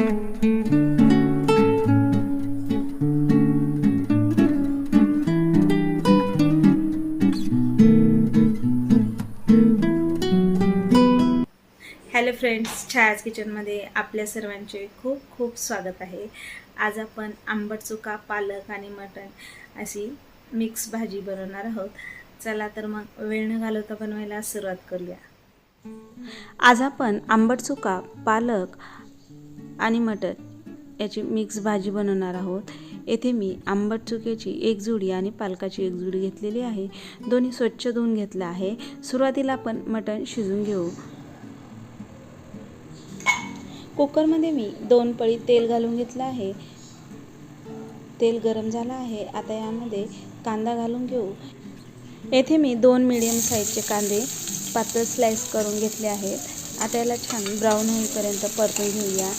Hello friends छायाज किचनमध्ये आपल्या सर्वांचे खूप खूप स्वागत आहे. आज आपण आंबट चुका पालक आणि मटण अशी मिक्स भाजी बनवणार आहोत. चला तर मग वेळ न घालवता बनवायला सुरुवात करूया. आज आपण आंबट चुका पालक आणि मटण याची मिक्स भाजी बनवणार आहोत. येथे मी आंबट चुक्याची एक जुडी आणि पालकाची एक जुडी घेतलेली आहे. दोन्ही स्वच्छ धुवून घेतलं आहे. सुरुवातीला आपण मटण शिजून घेऊ. कुकरमध्ये मी दोन पळी तेल घालून घेतलं आहे. तेल गरम झालं आहे. आता यामध्ये कांदा घालून घेऊ. येथे मी दोन मिडियम साईजचे कांदे पातळ स्लाइस करून घेतले आहेत. आता याला छान ब्राऊन होईपर्यंत परतून घेऊया.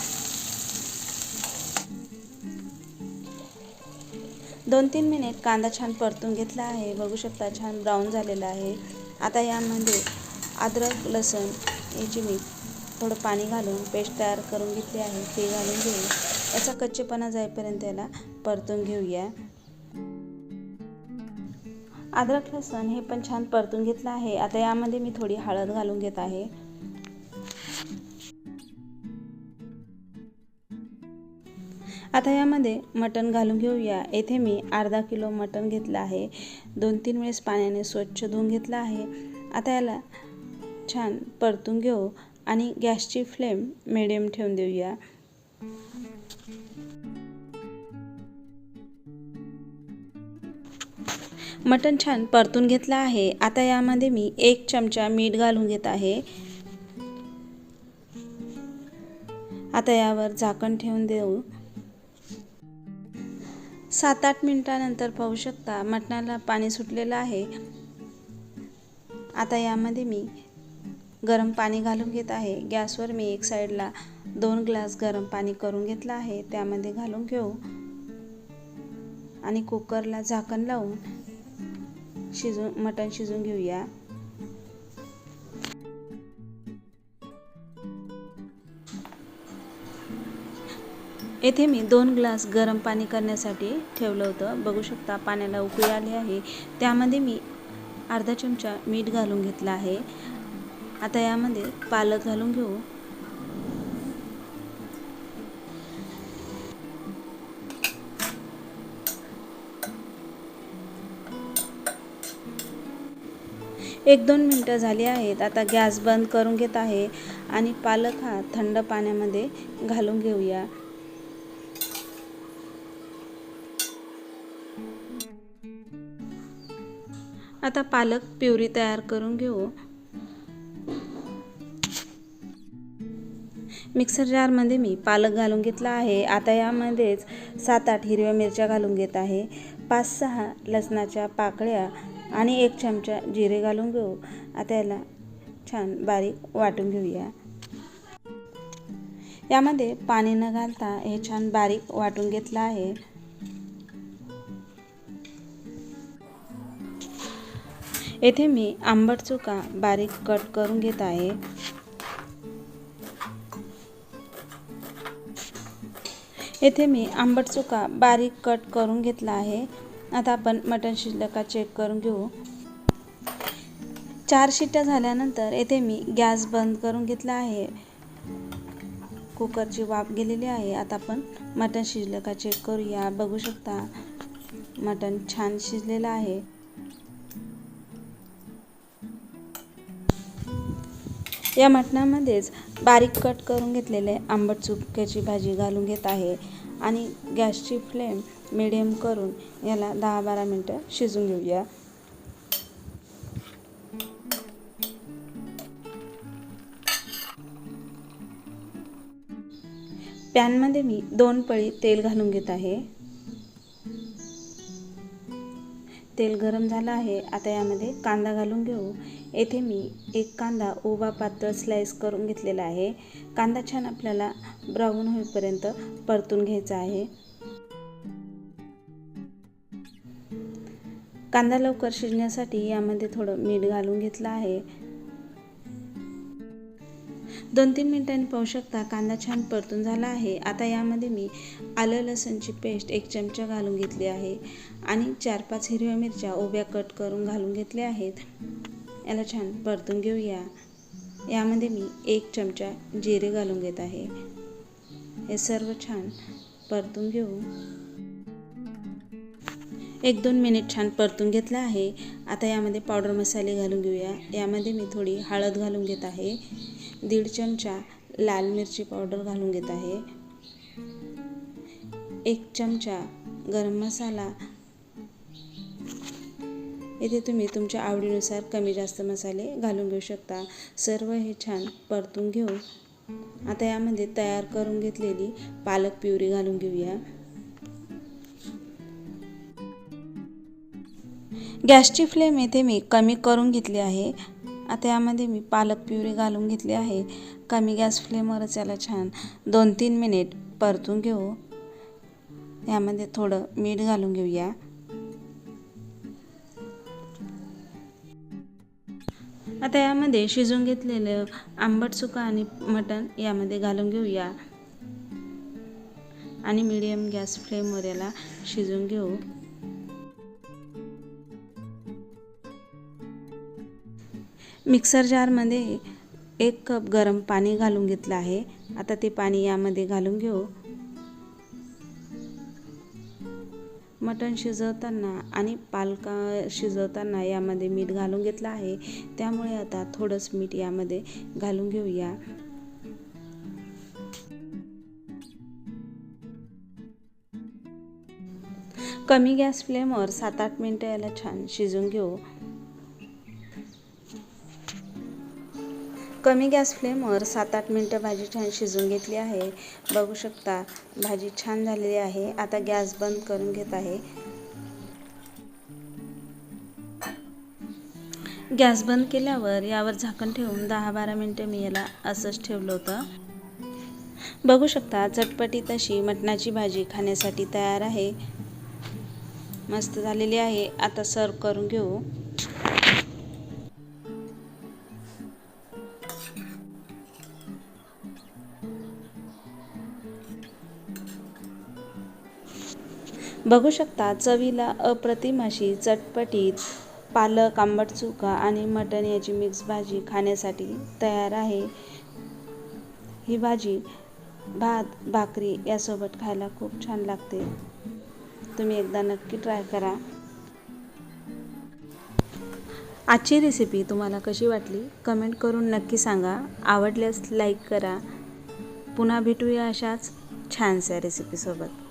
दोन तीन मिनिट कांदा छान परतून घेतला आहे. बघू शकता छान ब्राऊन झालेला आहे. आता यामध्ये अद्रक लसण याची मी थोडं पाणी घालून पेस्ट तयार करून घेतली आहे ते घालून घेऊ याचा कच्चेपणा जाईपर्यंत याला परतून घेऊया. अद्रक लसूण हे पण छान परतून घेतलं आहे. आता यामध्ये मी थोडी हळद घालून घेत आहे. आता यामध्ये मटण घालून घेऊया. येथे मी अर्धा किलो मटण घेतलं आहे. दोन तीन वेळेस पाण्याने स्वच्छ धुवून घेतलं आहे. आता याला छान परतून घेऊ आणि गॅसची फ्लेम मिडियम ठेवून देऊया. मटण छान परतून घेतलं आहे. आता यामध्ये मी एक चमचा मीठ घालून घेत आहे. आता यावर झाकण ठेवून देऊ. सात आठ मिनटानंतर पाहू शकता. मटणाला पाणी सुटलेलं आहे. आता यामध्ये मी गरम पाणी घालून घेत आहे. गॅसवर मी एक साईडला दोन ग्लास गरम पाणी करून घेतलं आहे. त्यामध्ये घालून घेऊ. आणि कुकरला झाकण लावून शिजून मटण शिजून घेऊया. येथे मी दोन ग्लास गरम पाणी करण्यासाठी ठेवलं होतं. बघू शकता पाण्याला उकळी आली आहे. त्यामध्ये मी अर्धा चमचा मीठ घालून घेतला आहे. आता यामध्ये पालक घालून घेऊ. एक दोन मिनटं झाली आहेत. आता गॅस बंद करून घेत आहे आणि पालक हा थंड पाण्यामध्ये घालून घेऊया. आता पालक प्युरी तयार करून घेऊ. मिक्सर जारमध्ये मी पालक घालून घेतला आहे. आता यामध्येच सात आठ हिरव्या मिरच्या घालून घेत आहे. पाच सहा लसणाच्या पाकळ्या आणि एक चमचा जिरे घालून घेऊ. आता याला छान बारीक वाटून घेऊया. यामध्ये पाणी न घालता हे छान बारीक वाटून घेतलं आहे. येथे मी आंबट चुका बारीक कट करून घेत आहे. येथे मी आंबट चुका बारीक कट करून घेतला आहे. आता आपण मटण शिजलं का चेक करून घेऊ. चार शिट्ट्या झाल्यानंतर येथे मी गॅस बंद करून घेतला आहे. कुकरची वाफ गेलेली आहे. आता आपण मटण शिजलं का चेक करूया. बघू शकता मटण छान शिजलेलं आहे. या मटणामध्येच बारीक कट करून घेतलेले आंबट चुक्याची भाजी घालून घेत आहे. आणि गॅसची फ्लेम मिडियम करून याला दहा बारा मिनटं शिजून घेऊया. पॅनमध्ये मी दोन पळी तेल घालून घेत आहे. तेल गरम झालं आहे. आता यामध्ये कांदा घालून घेऊ. येथे मी एक कांदा उभा पातळ स्लाइस करून घेतलेला आहे. कांदा छान आपल्याला ब्राऊन होईपर्यंत परतून घ्यायचा आहे. कांदा लवकर शिजण्यासाठी यामध्ये थोडं मीठ घालून घेतलं आहे. दोन तीन मिनिटांनी पाहू शकता कांदा छान परतून झाला आहे. आता यामध्ये मी आलं लसणची पेस्ट एक चमचा घालून घेतली आहे आणि चार पाच हिरव्या मिरच्या उभ्या कट करून घालून घेतल्या आहेत. याला छान परतून घेऊया. यामध्ये मी एक चमचा जिरे घालून घेत आहे. हे सर्व छान परतून घेऊ. एक दोन मिनिट छान परतून घेतलं आहे. आता यामध्ये पावडर मसाले घालून घेऊया. यामध्ये मी थोडी हळद घालून घेत आहे. दीड चमचा लाल मिरची पावडर घालून घेत आहे. एक चमचा गरम मसाला. येथे तुम्ही तुमच्या आवडीनुसार कमी जास्त मसाले घालून घेऊ शकता. सर्व हे छान परतून घेऊ आता यामध्ये तयार करून घेतलेली पालक प्युरी घालून घेऊया. गॅसची फ्लेम येथे मी कमी करून घेतली आहे. आता यामध्ये मी पालक प्युरी घालून घेतली आहे. कमी गॅस फ्लेमवरच याला छान दोन तीन मिनिट परतून घेऊ. यामध्ये थोडं मीठ घालून घेऊया. आता यामध्ये शिजून घेतलेलं आंबट सुका आणि मटण यामध्ये घालून घेऊया. आणि मीडियम गॅस फ्लेमवर याला शिजून घेऊ. मिक्सर जारमध्ये एक कप गरम पाणी घालून घेतलं आहे. आता ते पाणी यामध्ये घालून घेऊ. मटण शिजवताना आणि पालका शिजवताना यामध्ये मीठ घालून घेतलं आहे. त्यामुळे आता थोडंच मीठ यामध्ये घालून घेऊया. कमी गॅस फ्लेमवर सात आठ मिनटं याला छान शिजून घेऊ. कमी गॅस फ्लेमवर सात आठ मिनटं भाजी छान शिजून घेतली आहे. बघू शकता भाजी छान झालेली आहे. आता गॅस बंद करून घेत आहे. गॅस बंद केल्यावर यावर झाकण ठेवून दहा बारा मिनटं मी याला असंच ठेवलं होतं. बघू शकता चटपटी तशी मटणाची भाजी खाण्यासाठी तयार आहे. मस्त झालेली आहे. आता सर्व करून घेऊ. बघू शकता चवीला अप्रतिम अशी चटपटीत पालक आंबट चुका आणि मटण याची मिक्स भाजी खाण्यासाठी तयार आहे. ही भाजी भात भाकरी यासोबत खायला खूप छान लागते. तुम्ही एकदा नक्की ट्राय करा. आजची रेसिपी तुम्हाला कशी वाटली? कमेंट करून नक्की सांगा. आवडल्यास लाईक करा. पुन्हा भेटूया अशाच छानशा रेसिपीसोबत